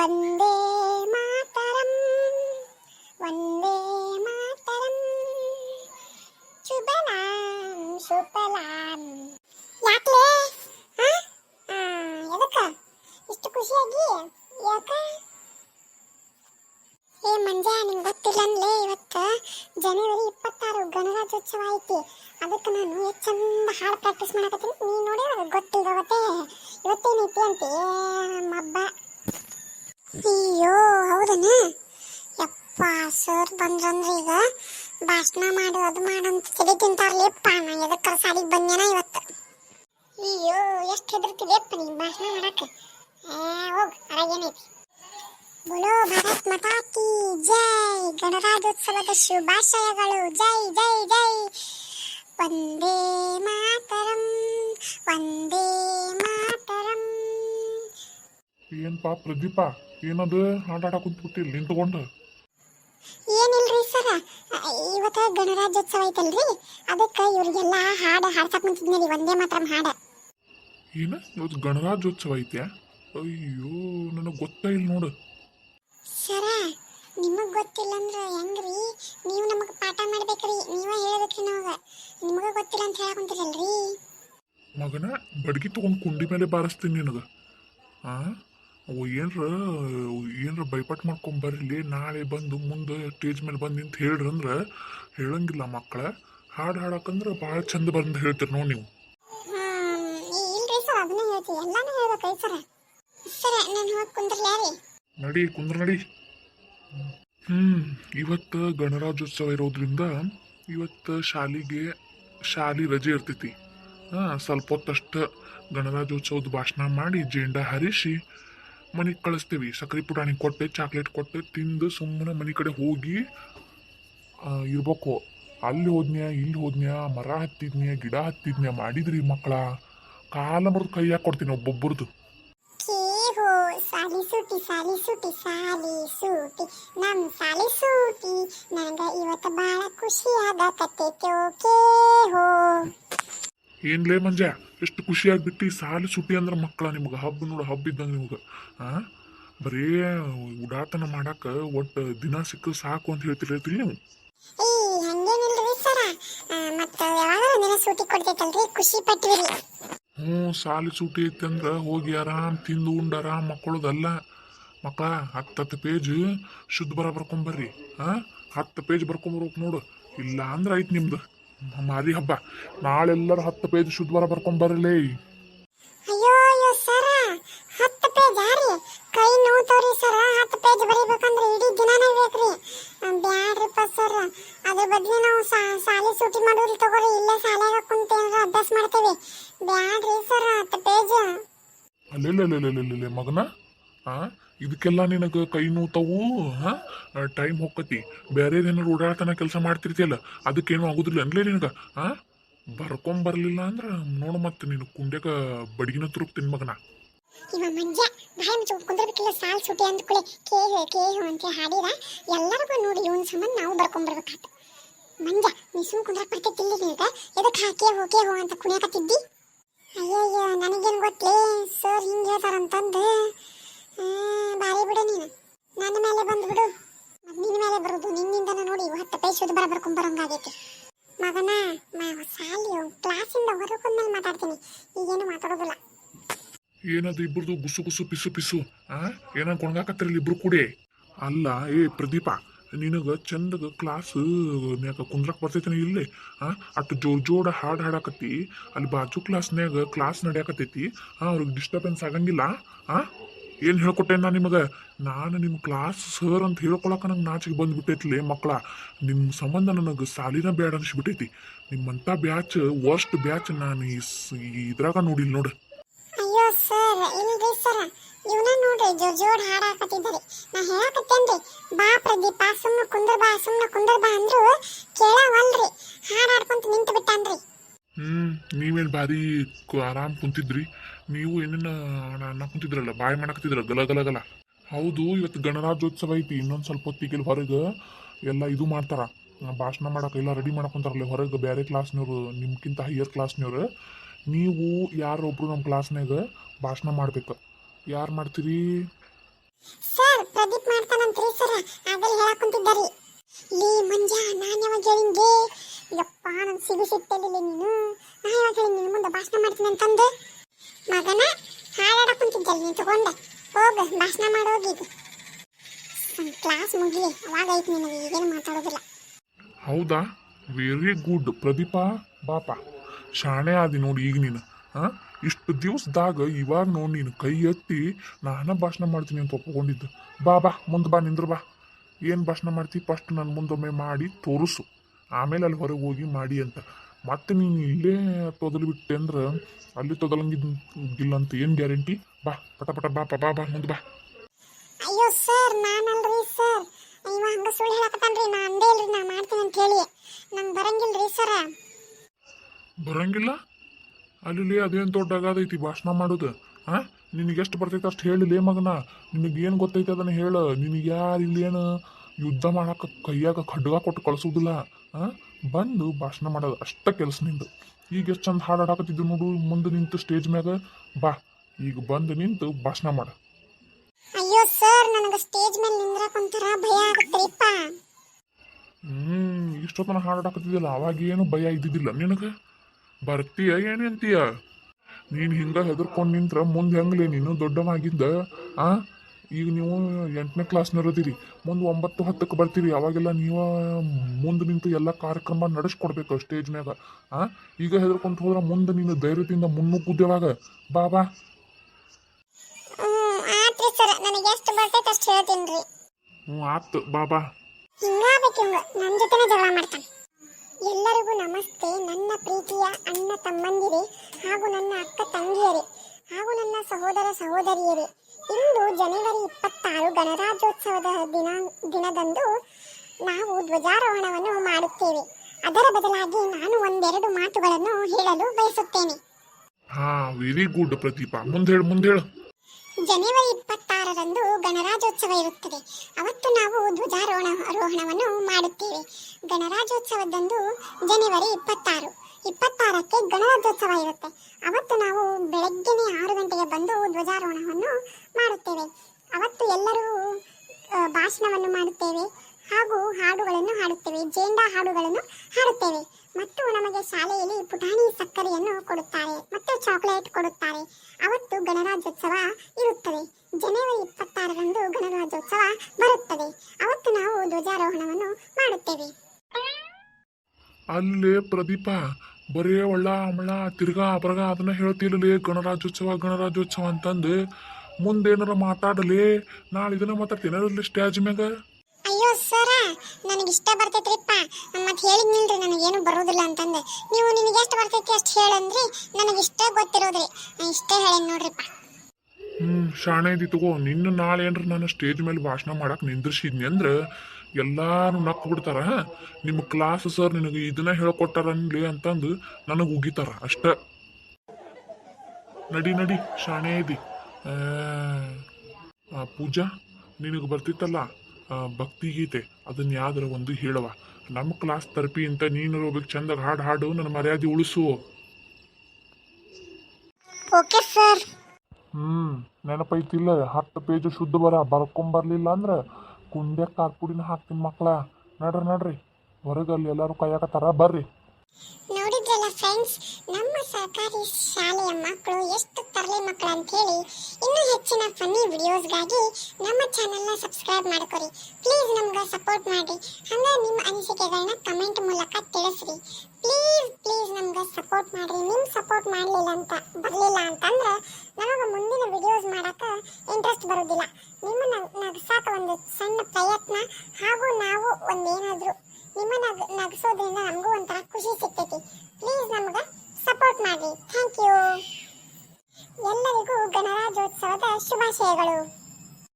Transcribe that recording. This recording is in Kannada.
ವಂದೇ ಮಾತರಂ ವಂದೇ ಮಾತರಂ ಶುಭಲಾಂ ಶುಭಲಾಂ ಯಾಕೆ ಎದಕ್ಕ ಇಷ್ಟು ಖುಷಿಯಾಗಿ ಯಾಕ ಏ ಮಂಜ ನಿಂಗೆ ಗೊತ್ತಿಲ್ಲ ಅನ್ಲೇ ಇವತ್ತು ಜನವರಿ ಇಪ್ಪತ್ತಾರು ಗಣರಾಜ್ಯೋತ್ಸವ ಐತಿ ಅದಕ್ಕೆ ನಾನು ಎಷ್ಟು ಚಂದ ಹಾಡು ಪ್ರಾಕ್ಟೀಸ್ ಮಾಡಕತ್ತೀನಿ ನೀ ನೋಡಿ ಗೊತ್ತಿಲ್ಲ ಗೊತ್ತಿಲ್ಲವತ್ತೆ ಇವತ್ತೇನೈತಿ ಅಂತೆ ಮಬ್ಬ ಅಯ್ಯೋ ಹೌದನ ಯಪ್ಪ, ಸರ್ ಬಂದ್ರಂದ್ರೆ ಈಗ ಭಾಷಣ ಮಾಡು, ಅದು ಮಾಡಂತ ಅಂತ ತಲೆ ತಿಂತಾರಲ್ಲಪ್ಪ ನಾ ಎದಕ್ಕೆ ಸಾಲಿಗೆ ಬಂದೇನ ಇವತ್ತು? ಅಯ್ಯೋ, ಎಷ್ಟು ಯಪ್ಪ ನೀ ಭಾಷಣ ಮಾಡಕ್ಕೆ? ಹೋಗ ಅರಾಗೇನೈತಿ ಬೋಲೋ ಭಾರತ್ ಮಾತಾ ಕಿ ಜೈ. ಗಣರಾಜ್ಯೋತ್ಸವದ ಶುಭಾಶಯಗಳು. ಜೈ ಜೈ ಜೈ. ವಂದೇ ಮಾತರಂ. ವಂದೇ ಏನ್ಪಾ ಪ್ರದೀಪ ಏನದು ಆಟಾಡ ಕುಂತ್ಬಿಟ್ಟಿಲ್ಲ ನಿಂತ್ಕೊಂಡು? ಏನಿಲ್ರಿ ಸರ ಇವತ್ತ ಗಣರಾಜ್ಯೋತ್ಸವ ಐತಲ್ರಿ ಅದಕ್ಕೆ ಇವ್ರಿಗೆಲ್ಲ ಹಾಡು ಹಾಡ್ಸಕ್ ಕುಂತಿದ್ನೇರಿ ಒಂದೇ ಮಾತ್ರ ಹಾಡ. ಏನ ಇವತ್ತು ಗಣರಾಜ್ಯೋತ್ಸವ ಐತ್ಯಾ? ಅಯ್ಯೋ ನನಗೆ ಗೊತ್ತೇ ಇಲ್ಲ ನೋಡು. ಸರ ನಿಮಗೆ ಗೊತ್ತಿಲ್ಲ ಅಂದ್ರೆ ಹೆಂಗ್ರಿ? ನೀವು ನಮಗೆ ಪಾಠ ಮಾಡ್ಬೇಕ್ರಿ ನೀವ ಹೇಳ್ಬೇಕ್ರಿ ನಮಗ. ನಿಮಗ ಗೊತ್ತಿಲ್ಲ ಅಂತ ಹೇಳಕ್ ಮಗನ ಬಡ್ಗಿ ತಗೊಂಡ್ ಕುಂಡಿ ಮೇಲೆ ಬಾರಿಸ್ತೀನಿ ನಿನಗೆ. ಆ? ಅವು ಏನ್ರ ಏನ್ರ ಬೈಪಾಟ್ ಮಾಡ್ಕೊಂಬರ್ಲಿ ನಾಳೆ ಬಂದು ಮುಂದೆ ಸ್ಟೇಜ್ ಮೇಲೆ ಬಂದು ನಿಂತು ಹೇಳ್ರಂದ್ರೆ ಹೇಳಂಗಿಲ್ಲ ಮಕ್ಕಳ ಹಾಡು ಹಾಡಕ್ಕಂದ್ರೆ ಭಾಳ ಚಂದ ಬಂದು ಹೇಳ್ತೀರಿ ನೋಡಿ ನೀವು. ನಡಿ ಕುಂದ್ರ ನಡಿ. ಹ್ಮ್ ಇವತ್ತು ಗಣರಾಜ್ಯೋತ್ಸವ ಇರೋದ್ರಿಂದ ಇವತ್ತು ಶಾಲಿಗೆ ಶಾಲಿ ರಜೆ ಇರ್ತೈತಿ. ಹಾ ಸ್ವಲ್ಪ ಹೊತ್ತಷ್ಟ ಗಣರಾಜ್ಯೋತ್ಸವದ ಭಾಷಣ ಮಾಡಿ ಜೇಂಡಾ ಹಾರಿಸಿ ಮನೆಗೆ ಕಳಿಸ್ತೀವಿ. ಸಕ್ರೆ ಪುಟಾಣಿ ಕೊಟ್ಟೆ ಚಾಕ್ಲೇಟ್ ಕೊಟ್ಟೆ, ತಿಂದು ಸುಮ್ಮನೆ ಮನೆ ಕಡೆ ಹೋಗಿ ಇರ್ಬೇಕು. ಅಲ್ಲಿ ಹೋದ್ನ್ಯ, ಇಲ್ಲಿ ಹೋದ್ನ್ಯ, ಮರ ಹತ್ತಿದ್ನ್ಯ, ಗಿಡ ಹತ್ತಿದ್ನ್ಯ ಮಾಡಿದ್ರಿ ಮಕ್ಕಳ? ಕಾಲ ಮುರಿದು ಕೈ ಕೊಡ್ತೀನಿ ಒಬ್ಬೊಬ್ಬರದು. ಸಾಲಿ ಸೂಟಿ ಸಾಲಿ ಸೂಟಿ ಸಾಲಿ ಸೂಟಿ, ನಮ್ ಸಾಲಿ ಸೂಟಿ. ನನಗ ಇವತ್ತ ಬಾಳ ಖುಷಿಯಾದ ಕತೆ ಕೇ ಹೋ ಏನ್ಲೇ ಮಂಜ ಎಷ್ಟು ಖುಷಿಯಾಗ್ಬಿಟ್ಟು ಸಾಲಿ ಸುಟಿ ಅಂದ್ರೆ ಮಕ್ಕಳ ನಿಮ್ಗೆ ಹಬ್ಬ ನೋಡು ಹಬ್ಬ ಇದ್ದಂಗೆ ನಿಮ್ಗೆ. ಆ? ಬರೀ ಉಡಾಟನ ಮಾಡಾಕ ಒಟ್ಟು ದಿನ ಸಿಕ್ಕ ಸಾಕು ಅಂತ ಹೇಳ್ತಿರ ಹೇಳ್ತೀರಿ ನೀವು. ಹ್ಞೂ ಸಾಲಿ ಸೂಟಿ ಐತಿ ಅಂದ್ರೆ ಹೋಗಿ ಆರಾಮ್ ತಿಂದು ಉಂಡು ಆರಾಮ್ ಮಕ್ಕಳದಲ್ಲ ಮಕ್ಕಳ ಹತ್ತು ಹತ್ತು ಪೇಜ್ ಶುದ್ಧ ಬರ ಬರ್ಕೊಂಬರ್ರಿ ಆ? ಹತ್ತು ಪೇಜ್ ಬರ್ಕೊಂಬರ್ಬೇಕು ನೋಡು. ಇಲ್ಲ ಅಂದ್ರೆ ಐತಿ ನಿಮ್ದು. ಮಾರಿ ಹಬ್ಬ. ನಾಳೆಲ್ಲರೂ ಹತ್ತು ಪೇಜ್ ಶುದ್ಧವಾರ ಬರ ಬರಲಿ. ಅಯ್ಯೋ ಅಯ್ಯೋ ಸರ. ಹತ್ತು ಪೇಜ್ ಯಾರಿ ಕೈ ಸರ. ಹತ್ತು ಪೇಜ್ ಬರೀಬೇಕಂದ್ರೆ ಇಡೀ ದಿನಾನೇ ಬೇಕ್ರಿ. ಅಹ್, ಬ್ಯಾಡ್ರಿಪ್ಪ ಸರ್. ಅದ್ರ ಬದ್ಲಿ ನಾವು ಸಾಲಿ ಸೂಟಿ ಮಾಡೋರಿ ತಗೋರಿ. ಇಲ್ಲೇ ಶಾಲೆಗೆ ಕುಂತ ಏನಾರ ಅಭ್ಯಾಸ ಮಾಡ್ತೇವೆ. ಬ್ಯಾಡ್ರಿ ಸರ್ ಹತ್ತು ಪೇಜ್ ಅಲ್ಲೆಲ್ಲ ಮಗನ? ಇದಕ್ಕೆಲ್ಲ ನಿನಗೆ ಕೈ ನೋತಾವು? ಹಾ? ಟೈಮ್ ಹೋಗತಿ ಬೇರೆ ಏನಾರು ಓಡಾಡ್ತಾನ ಕೆಲಸ ಮಾಡ್ತಿರ್ತಿಯಲ್ಲ, ಅದಕ್ಕೇನು ಆಗುದಿಲ್ಲ ಅನ್ಲೇ ನಿನಗ? ಆ ಬರ್ಕೊಂಬರ್ಲಿಲ್ಲ ಅಂದ್ರ ನೋಡು ಮತ್ತೆ ನೀನು ಕುಂಡ್ಯಾಗ ಬಡಗಿನ ತುರುಕ್ತೀನಿ ಮಗನ. ಇವ ಮಂಜ ಬಾಯಿ ಮುಚ್ಚ, ಕುಂದ್ರಬೇಕಿಲ್ಲ ಸಾಲ್ ಸೂಟಿ ಅಂದ್ಕೂಳೆ ಕೇಹು ಕೇಹು ಅಂತ ಹಾಡಿದ ಎಲ್ಲರಿಗೂ ನೋಡಿ ಇವನ್ ಸಂಬಂಧ ನಾವು ಬರ್ಕೊಂಬರ್ಬೇಕಾತ ಮಂಜ ನೀ ಸುಮ್ ಕುಂದ್ರಕ್ ಬರ್ತೈತಿಲ್ಲ ನಿನಗ? ಎದಕ್ಕೆ ಹಾಕಿ ಹೋಗಿ ಹೋ ಅಂತ ಕುಣಿಯಕತ್ತಿದ್ದಿ? ಅಯ್ಯಯ್ಯೋ, ನನಗೇನು ಗೊತ್ತೇ ಸರ್ ಹಿಂಗೆ ಹೇಳ್ತಾರಂತಂದು. ಬಾರಿ ಬಿಡು ನೀನು. ನನ್ನ ಮೇಲೆ ಬಂದು ಬಿಡು. ನಿನ್ನ ಮೇಲೆ ಬರೋದು, ನಿನ್ನಿಂದನ ನೋಡಿ ಹತ್ತು ಪೈ ಶುದ್ಧ ಬರ ಬರ್ಕೊಂಬರಂಗಾಗೈತಿ ಮಗನ ಸಾಲಿ ಕ್ಲಾಸಿಂದ ಹೊರಗೆ ಬಂದ್ಮೇಲೆ ಮಾತಾಡ್ತೀನಿ. ಈಗೇನು ಮಾತಾಡೋದಿಲ್ಲ. ಏನದು ಇಬ್ರದು ಗುಸು ಗುಸು ಪಿಸು ಪಿಸು? ಆ? ಏನ ಕೊಣಗಾಕತ್ತಿರಲ್ಲ ಇಬ್ರು ಕೂಡಿ? ಅಲ್ಲ, ಏ, ಪ್ರದೀಪ, ನಿನಗೆ ಚಂದಗ ಕ್ಲಾಸ್ ನ್ಯಾಗ ಕುಂದ್ರಕ್ ಬರ್ತೈತಿ ಇಲ್ಲಿ, ಆ? ಅಟ್ ಜೋರ್ ಜೋಡ ಹಾಡ್ ಹಾಡಾಕತ್ತಿ, ಅಲ್ಲಿ ಬಾಜು ಕ್ಲಾಸ್ನ್ಯಾಗ ಕ್ಲಾಸ್ ನಡೆಯಾಕತ್ತೈತಿ, ಆ, ಅವ್ರಿಗೆ ಡಿಸ್ಟರ್ಬೆನ್ಸ್ ಆಗಂಗಿಲ್ಲ, ಆ? ಏನ್ ಹೇಳ್ಕೊಟ್ಟೆ ನಾ ನಿಮಗೆ? ನಾನು ನಿಮ್ಮ ಕ್ಲಾಸ್ ಸರ್ ಅಂತ ಹೇಳ್ಕೊಳಕ್ಕೆ ನಂಗೆ ನಾಚಿಗೆ ಬಂದ್ಬಿಟ್ಟೈತ್ಲೆ ಮಕ್ಕಳ ನಿಮ್ಮ ಸಂಬಂಧ ನನಗೆ ಸಾಲಿನ ಬೇಡ ಅನ್ಸ್ಬಿಟ್ಟೈತಿ. ನಿಮ್ಮಂಥ ಬ್ಯಾಚ್ ವರ್ಸ್ಟ್ ಬ್ಯಾಚ್ ನಾನು ಈ ಇದ್ರಾಗ ನೋಡಿಲ್ಲ ನೋಡು. ಅಯ್ಯೋ ಸರ್ ಇಲ್ರಿ ಸರ್ ಇವನ ನೋಡ್ರಿ ಜೋರ್ ಜೋರ್ ಹಾಡಾಕತ್ತಿದ್ದಾರೆ ನಾ ಹೇಳಕತ್ತೇನ್ರಿ ಬಾ ಪ್ರದೀಪ ಸುಮ್ಮನೆ ಕುಂದ್ರ ಬಾ ಸುಮ್ಮನೆ ಕುಂದ್ರ ಬಾ ಅಂದ್ರು ಕೇಳವಲ್ರಿ. ಹಾಡ್ ಹಾಡ್ಕೊಂತ ನಿಂತು ಬಿಟ್ಟಾನ್ರಿ ಹ್ಮ್ ನೀವೇನ್ ಬಾರಿ ಆರಾಮ್ ಕುಂತಿದ್ರಿ. ನೀವು ಏನನ್ನ ಅನ್ನ ಕುಂತಿದ್ರಲ್ಲ, ಬಾಯ್ ಮಾಡಕತ್ತಿದ್ರ ಗಲ ಗಲ ಗಲ. ಹೌದು, ಇವತ್ತು ಗಣರಾಜ್ಯೋತ್ಸವ ಐತಿ, ಇನ್ನೊಂದು ಸ್ವಲ್ಪ ಹೊತ್ತಿಗೆ ಇಲ್ಲಿ ಹೊರಗೆ ಎಲ್ಲ ಇದು ಮಾಡ್ತಾರ. ಭಾಷಣ ಮಾಡಕ್ಕೆ ಎಲ್ಲ ರೆಡಿ ಮಾಡ್ಕೊಂತಾರಲ್ಲ ಹೊರಗೆ ಬೇರೆ ಕ್ಲಾಸ್ನವ್ರು ನಿಮ್ಗಿಂತ ಹೈಯರ್ ಕ್ಲಾಸ್ನವ್ರು ನೀವು ಯಾರೊಬ್ರು ನಮ್ಮ ಕ್ಲಾಸ್ನಾಗ ಭಾಷಣ ಮಾಡ್ಬೇಕು. ಯಾರು ಮಾಡ್ತೀರಿ? ಸರ್ ಪ್ರದೀಪ್ ಮಾಡ್ತಾನಂತ್ರಿ ಸರ್ ಆಗಲೇ ಹೇಳಕ್ಕಂತಿದ್ದಾರೆ ಲೇ ಮಂಜ, ನಾನು ಯಾವಾಗ ಹೇಳಿಂಗೆ? ಯಪ್ಪ ನನ್ನ ಸಿಗು ಸಿಗ್ತಲಿಲ್ಲ ನೀನು. ನಾನು ಯಾವಾಗ ಹೇಳಿ ನಿನ್ನ ಮುಂದೆ ಭಾಷಣ ಮಾಡ್ತೀನಿ ಅಂತಂದು. ಮಗನ ಹಾಡಾಡ ಕುಂತಿದ್ದಲ್ಲ ನೀನು ತಗೊಂಡೆ. ಹೋಗ, ಭಾಷಣ ಮಾಡೋಗೀಗ ಕ್ಲಾಸ್ ಮುಗಿ ಅವಾಗ ಐತಿ ನಿನಗೆ, ಈಗೇನು ಮಾತಾಡೋದಿಲ್ಲ. ಹೌದಾ? ವೆರಿ ಗುಡ್ ಪ್ರದೀಪ, ಬಾಪ. ಶಾಣೆ ಆದಿ ನೋಡಿ ಈಗ ನೀನು. ಇಷ್ಟು ದಿವಸದಾಗ ಇವಾಗ ನೋಡಿ ನೀನು ಕೈ ಎತ್ತಿ, ನಾನು ಭಾಷಣ ಮಾಡ್ತೀನಿ ಅಂತ ಒಪ್ಕೊಂಡಿದ್ದು. ಬಾ ಬಾ, ಮುಂದೆ ಬಾ, ನಿಂದ್ರು ಬಾ. ಏನು ಭಾಷಣ ಮಾಡ್ತಿ? ಫಸ್ಟ್ ನನ್ನ ಮುಂದೊಮ್ಮೆ ಮಾಡಿ ತೋರಿಸು. ಆಮೇಲೆ ಅಲ್ಲಿ ಹೊರಗೆ ಹೋಗಿ ಮಾಡಿ ಅಂತ. ಮತ್ತೆ ನೀನು ಇಲ್ಲೇ ತೊದಲು ಬಿಟ್ಟೆ ಅಂದ್ರೆ ಅಲ್ಲಿ ತೊದಲಂಗಿದ್ದಿಲ್ಲ ಅಂತ ಏನು ಗ್ಯಾರಂಟಿ? ಬಾ ಪಟ ಪಟ ಬಾ ಪಾ, ಬಾ ಮುಂದೆ ಬಾ. ಅಯ್ಯೋ ಸರ್ ನಾನಲ್ರಿ ಸರ್. ಅಯ್ಯೋ ಹಂಗ ಸುಳ್ಳು ಹೇಳಕತ್ತಾನ್ರಿ ನಾ ಅಂದೇ ಇಲ್ರಿ ನಾ ಮಾಡ್ತೀನಿ ಅಂತ ಹೇಳಿ. ನಂಗೆ ಬರಂಗಿಲ್ರಿ ಸರ. ಬರಂಗಿಲ್ಲ? ಅಲ್ಲಿ ಅದೇನು ದೊಡ್ಡ ಆಗಾದೈತಿ ಭಾಷಣ ಮಾಡೋದು? ಹಾ ನಿನಗೆ ಎಷ್ಟು ಬರ್ತೈತೆ ಅಷ್ಟು ಹೇಳಿಲೇ ಮಗನ. ಏನು ಗೊತ್ತೈತೆ ಅದನ್ನು ಹೇಳು. ನಿನಗೆ ಯಾರು ಇಲ್ಲೇನು ಯುದ್ಧ ಮಾಡಕ್ಕೆ ಕೈಯಾಗ ಖಡ್ಗ ಕೊಟ್ಟು ಕಳಿಸೋದಿಲ್ಲ. ಆ? ಬಂದು ಭಾಷಣ ಮಾಡೋದು ಅಷ್ಟ ಕೆಲಸ ನಿಂದು. ಈಗ ಎಷ್ಟು ಚಂದ ಹಾಡು ಹಾಡಾಕತ್ತಿದ್ದು ನೋಡು ಮುಂದೆ ನಿಂತು ಸ್ಟೇಜ್ ಮ್ಯಾಗ ಬಾ ಈಗ ಬಂದು ನಿಂತು ಭಾಷಣ ಮಾಡ. ಅಯ್ಯೋ ಸರ್ ನನಗೆ ಸ್ಟೇಜ್ ಮೇಲೆ ನಿಂದ್ರಕ್ಕೆ ಒಂಥರ ಭಯ ಆಗತ್ರಿಪ್ಪ ಹ್ಮ್ ಇಷ್ಟೊತ್ತನ ಹಾಡಾಕತ್ತಿದ್ದಿಲ್ಲ ಅವಾಗ ಏನು ಭಯ ಇದ್ದಿದ್ದಿಲ್ಲ ನಿನಗೆ? ಬರ್ತೀಯ ಏನಂತೀಯ ನೀನು ಹಿಂಗ ಹೆದರ್ಕೊಂಡು ನಿಂತ್ರ ಮುಂದೆ ಹೆಂಗ್ಲೆ ನೀನು ದೊಡ್ಡವಾಗಿದ್ದ ಆ? ಈಗ ನೀವು ಎಂಟನೇ ಕ್ಲಾಸ್ನವ್ರದಿರಿ ಮುಂದೆ ಒಂಬತ್ತು ಹತ್ತಕ್ಕೆ ಬರ್ತೀರಿ ಅವಾಗೆಲ್ಲ ನೀವು ಮುಂದೆ ನಿಂತು ಎಲ್ಲ ಕಾರ್ಯಕ್ರಮ ನಡೆಸ್ಕೊಡ್ಬೇಕು ಸ್ಟೇಜ್ ಮ್ಯಾಗ ಆ? ಈಗ ಹೆದರ್ಕೊಂತ ಹೋದ್ರೆ ಮುಂದೆ ನೀನು ಧೈರ್ಯದಿಂದ ಮುನ್ನುಗ್ಗುದ್ಯವಾಗ ಬಾ ಬಾ. ಹ್ಞೂ ಆತು ಬಾ ಬಾ. ಇವಂಗ ನನ್ನ ಜೊತೆನೇ ಜಗಳ ಗಣರಾಜ್ಯೋತ್ಸವದ ದಿನ ದಿನದಂದು ನಾವು ಧ್ವಜಾರೋಹಣವನ್ನು ಮಾಡುತ್ತೇವೆ. ಅದರ ಬದಲಾಗಿ ನಾನು ಒಂದೆರಡು ಮಾತುಗಳನ್ನು ಹೇಳಲು ಬಯಸುತ್ತೇನೆ. ಹಾ ವೆರಿ ಗುಡ್ ಪ್ರದೀಪ. ಮುಂದೆ ಹೇಳು ಮುಂದೆ ಹೇಳು. ಜನವರಿ ಇಪ್ಪತ್ತಾರರಂದು ಗಣರಾಜ್ಯೋತ್ಸವ ಇರುತ್ತದೆ. ಅವತ್ತು ನಾವು ಧ್ವಜಾರೋಹಣ ಆರೋಹಣವನ್ನು ಮಾಡುತ್ತೇವೆ. ಗಣರಾಜ್ಯೋತ್ಸವದಂದು ಜನವರಿ ಇಪ್ಪತ್ತಾರು. ಇಪ್ಪತ್ತಾರಕ್ಕೆ ಗಣರಾಜ್ಯೋತ್ಸವ ಇರುತ್ತೆ. ಅವತ್ತು ನಾವು ಬೆಳಗ್ಗೆನೇ ಆರು ಗಂಟೆಗೆ ಬಂದು ಧ್ವಜಾರೋಹಣವನ್ನು ಮಾಡುತ್ತೇವೆ. ಅವತ್ತು ಎಲ್ಲರೂ ಭಾಷಣವನ್ನು ಮಾಡುತ್ತೇವೆ. ಹಾಗೂ ಹಾಡುಗಳನ್ನು ಹಾಡುತ್ತೇವೆ. ಜೇಂಡಾ ಹಾಡುಗಳನ್ನು ಹಾಡುತ್ತೇವೆ. ಮತ್ತು ನಮಗೆ ಶಾಲೆಯಲ್ಲಿ ಪುಟಾಣಿ ಸಕ್ಕರೆಯನ್ನು ಕೊಡುತ್ತಾರೆ. ಮತ್ತು ಚಾಕ್ಲೇಟ್ ಕೊಡುತ್ತಾರೆ. ಅವತ್ತು ಗಣರಾಜ್ಯೋತ್ಸವ ಇರುತ್ತದೆ. ಜನವರಿ ಇಪ್ಪತ್ತಾರರಂದು ಗಣರಾಜ್ಯೋತ್ಸವ ಬರುತ್ತದೆ. ಅವತ್ತು ನಾವು ಧ್ವಜಾರೋಹಣವನ್ನು ಮಾಡುತ್ತೇವೆ. ಅಲ್ಲೇ ಪ್ರದೀಪ, ಬರೇ ಒಳ್ಳ ಅಮಳ, ತಿರ್ಗಾ ಅಪರಗ ಅದನ್ನ ಹೇಳ್ತಿರ್ಲಿ. ಗಣರಾಜ್ಯೋತ್ಸವ ಗಣರಾಜ್ಯೋತ್ಸವ ಅಂತಂದು ಮುಂದೇನಾರ ಮಾತಾಡಲಿ ನಾಳೆ ಇದನ್ನ ಮಾತಾಡ್ತೀನಿ. ಸ್ಟೇಜ್ ಮ್ಯಾಗ. ಅಯ್ಯೋ ಸರ ನನಗೆ ಇಷ್ಟ ಬರ್ತೈತ್ರಿಪ್ಪ ಮತ್ತೆ ನನಗೆ ನನಗೇನು ಬರೋದಿಲ್ಲ ಅಂತಂದ. ನೀವು ನಿನಗೆ ಎಷ್ಟು ಬರ್ತೈತಿ ಅಷ್ಟು ಹೇಳಂದ್ರಿ ನನಗೆ ಇಷ್ಟ ಗೊತ್ತಿರೋದ್ರಿ. ನಾನು ಇಷ್ಟೇ ಹೇಳೇನ್ ನೋಡ್ರಿಪ್ಪ. ಹ್ಞೂ ಶಾಣೆ ಇದ್ದಿ ತಗೋ. ನಿನ್ನ ನಾಳೆ ಏನ್ರ ನಾನು ಸ್ಟೇಜ್ ಮೇಲೆ ಭಾಷಣ ಮಾಡಕ್ಕೆ ನಿಂದ್ರಿಸಿದ್ನಿ ಅಂದ್ರೆ ಎಲ್ಲಾರು ನಕ್ಕು ಬಿಡ್ತಾರ ನಿಮ್ಮ ಕ್ಲಾಸ್ ಸರ್ ನಿನಗೆ ಇದನ್ನ ಹೇಳ್ಕೊಟ್ಟಾರನ್ಲಿ ಅಂತಂದು ನನಗೆ ಉಗಿತಾರ ಅಷ್ಟ. ನಡಿ ನಡಿ ಶಾಣೆ ಇದಿ ಆ, ಪೂಜಾ ನಿನಗೆ ಬರ್ತಿತ್ತಲ್ಲ? ಭಕ್ತಿ ಭಕ್ತಿಗೀತೆ ಅದನ್ನ ಯಾವ್ದಾರ ಒಂದು ಹೇಳುವ. ನಮ್ಮ ಕ್ಲಾಸ್ ತರಪಿ ಅಂತ ನೀನು ಹೋಗ್ಬೇಕು ಚಂದಾಗ ಹಾಡು ಹಾಡು ನನ್ನ ಮರ್ಯಾದೆ ಉಳಿಸು. ಓಕೆ ಸರ್ ಹ್ಮ್ ನೆನಪೈತಿಲ್ಲ ಹತ್ತು ಪೇಜ್ ಶುದ್ಧ ಬರ ಬರ್ಕೊಂಬರ್ಲಿಲ್ಲ ಅಂದ್ರೆ ಕುಂಡೆ ಕಾರ್ಪುಡಿನ ಹಾಕ್ತೀನಿ ಮಕ್ಳ. ನಡ್ರಿ ನಡ್ರಿ. ಹೊರಗಲ್ಲಿ ಎಲ್ಲರೂ ಕೈಯಾಕತ್ತಾರ ಬರ್ರಿ. ಫ್ರೆಂಡ್ಸ್ ನಮ್ಮ ಸರ್ಕಾರಿ ಶಾಲೆಯ ಮಕ್ಕಳು ಎಷ್ಟು ತರಲೆ ಮಕ್ಕಳು ಅಂತ ಹೇಳಿ ಇನ್ನೂ ಹೆಚ್ಚಿನ ಫನ್ನಿ ವಿಡಿಯೋಸ್ಗಾಗಿ ನಮ್ಮ ಚಾನೆಲ್ನ ಸಬ್ಸ್ಕ್ರೈಬ್ ಮಾಡ್ಕೊರಿ. ಪ್ಲೀಸ್ ನಮ್ಗೆ ಸಪೋರ್ಟ್ ಮಾಡಿ ಹಂಗೆ ನಿಮ್ಮ ಅನಿಸಿಕೆಗಳನ್ನ ಕಮೆಂಟ್ ಮೂಲಕ ತಿಳಿಸ್ರಿ. ಪ್ಲೀಸ್ ಪ್ಲೀಸ್ ನಮ್ಗೆ ಸಪೋರ್ಟ್ ಮಾಡಿರಿ. ನಿಮ್ಮ ಸಪೋರ್ಟ್ ಮಾಡಲಿಲ್ಲ ಅಂತ, ಬರಲಿಲ್ಲ ಅಂತಂದ್ರೆ ನಮಗೆ ಮುಂದಿನ ವಿಡಿಯೋಸ್ ಮಾಡೋಕೆ ಇಂಟ್ರೆಸ್ಟ್ ಬರೋದಿಲ್ಲ. ನಿಮ್ಮನ್ನ ನಗಸಾಕ ಒಂದು ಸಣ್ಣ ಪ್ರಯತ್ನ ಹಾಗೂ ನಾವು ಒಂದೇನಾದರೂ ನಿಮ್ಮನ್ನ ನಗ್, ನಗಿಸೋದ್ರಿಂದ ನಮಗೂ ಒಂಥರ ಖುಷಿ ಸಿಗ್ತೈತಿ. ಪ್ಲೀಸ್ ನಮಗೆ ಸಪೋರ್ಟ್ ಮಾಡಿ ಥ್ಯಾಂಕ್ ಯು ಎಲ್ಲರಿಗೂ ಗಣರಾಜ್ಯೋತ್ಸವದ ಶುಭಾಶಯಗಳು.